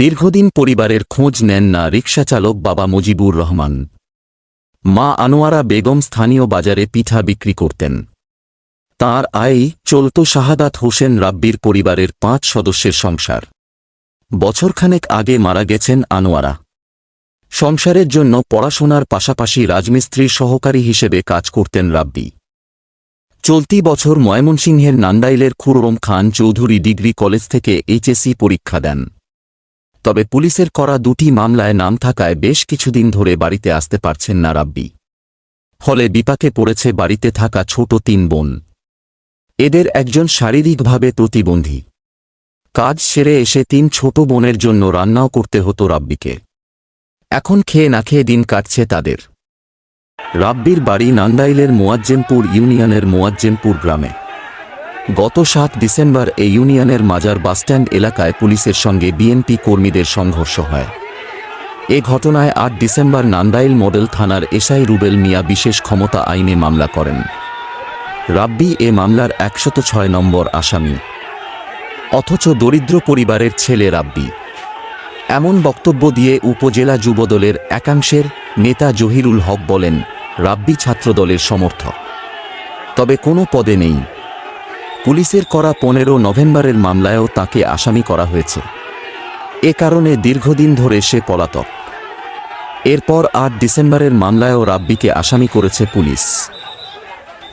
দীর্ঘদিন পরিবারের খোঁজ নেন না রিকশাচালক বাবা মুজিবুর রহমান। মা আনোয়ারা বেগম স্থানীয় বাজারে পিঠা বিক্রি করতেন। তার আয় চলত শাহাদাত হোসেন রাব্বির পরিবারের পাঁচ সদস্যের সংসার। বছরখানেক আগে মারা গেছেন আনোয়ারা। সংসারের জন্য পড়াশোনার পাশাপাশি রাজমিস্ত্রির সহকারী হিসেবে কাজ করতেন রাব্বি। চলতি বছর ময়মনসিংহের নান্দাইলের খুররম খান চৌধুরী ডিগ্রি কলেজ থেকে এইচএসসি পরীক্ষা দেন। তবে পুলিশের করা দুটি মামলায় নাম থাকায় বেশ কিছুদিন ধরে বাড়িতে আসতে পারছেন না রাব্বি। ফলে বিপাকে পড়েছে বাড়িতে থাকা ছোট তিন বোন। এদের একজন শারীরিকভাবে প্রতিবন্ধী। কাজ সেরে এসে তিন ছোট বোনের জন্য রান্নাও করতে হতো রাব্বিকে। এখন খেয়ে না খেয়ে দিন কাটছে তাদের। রাব্বির বাড়ি নান্দাইলের মোয়াজ্জেমপুর ইউনিয়নের মোয়াজ্জেমপুর গ্রামে। গত সাত ডিসেম্বর এই ইউনিয়নের মাজার বাসস্ট্যান্ড এলাকায় পুলিশের সঙ্গে বিএনপি কর্মীদের সংঘর্ষ হয়। এ ঘটনায় আট ডিসেম্বর নান্দাইল মডেল থানার এসআই রুবেল মিয়া বিশেষ ক্ষমতা আইনে মামলা করেন। রাব্বি এ মামলার একশত ছয় নম্বর আসামি। অথচ দরিদ্র পরিবারের ছেলে রাব্বি। এমন বক্তব্য দিয়ে উপজেলা যুবদলের একাংশের নেতা জহিরুল হক বলেন, রাব্বি ছাত্রদলের সমর্থক। তবে কোনো পদে নেই। পুলিশের করা পনেরো নভেম্বরের মামলায়ও তাকে আসামি করা হয়েছে। এ কারণে দীর্ঘদিন ধরে সে পলাতক। এরপর আট ডিসেম্বরের মামলায়ও রাব্বিকে আসামি করেছে পুলিশ।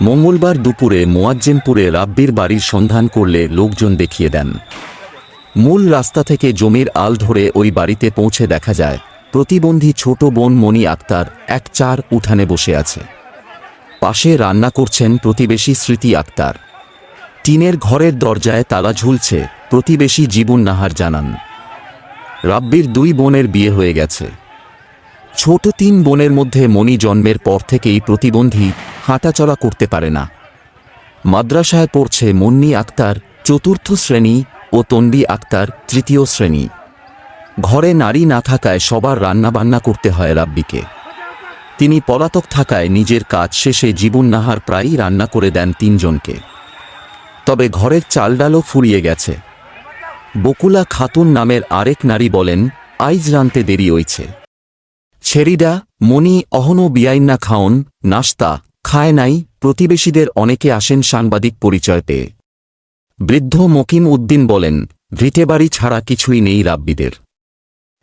মঙ্গলবার দুপুরে মোয়াজ্জেমপুরে রাব্বির বাড়ির সন্ধান করলে লোকজন দেখিয়ে দেন। মূল রাস্তা থেকে জমির আল ধরে ওই বাড়িতে পৌঁছে দেখা যায়, প্রতিবন্ধী ছোট বোন মণি আক্তার এক চার উঠানে বসে আছে। পাশে রান্না করছেন প্রতিবেশী স্মৃতি আক্তার। টিনের ঘরের দরজায় তালা ঝুলছে, প্রতিবেশী জীবন নাহার জানান। রাব্বির দুই বোনের বিয়ে হয়ে গেছে। ছোট তিন বোনের মধ্যে মণি জন্মের পর থেকেই প্রতিবন্ধী হাঁটাচলা করতে পারে না। মাদ্রাসায় পড়ছে মুন্নি আক্তার, চতুর্থ শ্রেণি ও তন্বি আক্তার, তৃতীয় শ্রেণি। ঘরে নারী না থাকায় সবার রান্নাবান্না করতে হয় রাব্বিকে। তিনি পলাতক থাকায় নিজের কাজ শেষে জীবন নাহার প্রায়ই রান্না করে দেন তিনজনকে। তবে ঘরের চাল ডালও ফুরিয়ে গেছে। বকুলা খাতুন নামের আরেক নারী বলেন, আইজ রানতে দেরি হইছে। ছেড়িডা মনি অহনো বিয়াইন্না খাওন, নাস্তা, খায় নাই, প্রতিবেশীদের অনেকে আসেন সাংবাদিক পরিচয় পেয়ে। বৃদ্ধ মকিম উদ্দিন বলেন ভিটেবাড়ি ছাড়া কিছুই নেই রাব্বিদের।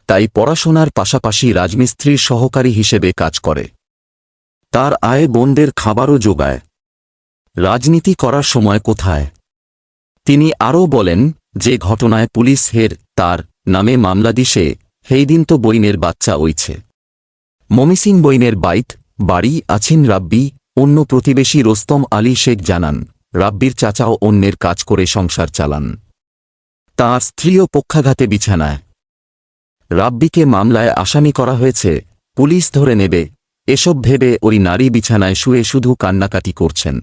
তাই পড়াশোনার পাশাপাশি রাজমিস্ত্রির সহকারী হিসেবে কাজ করে। তার আয় বোনদের খাবারও যোগায়। রাজনীতি করার সময় কোথায়? তিনি আরও বলেন, যে ঘটনায় পুলিশ হের, তার নামে মামলা সেই দিন তো বইনের বাচ্চা ওইছে মমিসিং বইনের বাইত, বাড়ি আছেন রাব্বি, অন্য প্রতিবেশী রোস্তম আলী শেখ জানান, রাব্বির চাচাও অন্যের কাজ করে সংসার চালান। তাঁর স্ত্রীও পক্ষাঘাতে বিছানায়। রাব্বিকে মামলায় আসামি করা হয়েছে, পুলিশ ধরে নেবে, এসব ভেবে ওই নারী বিছানায় শুয়ে শুধু কান্নাকাটি করছেন।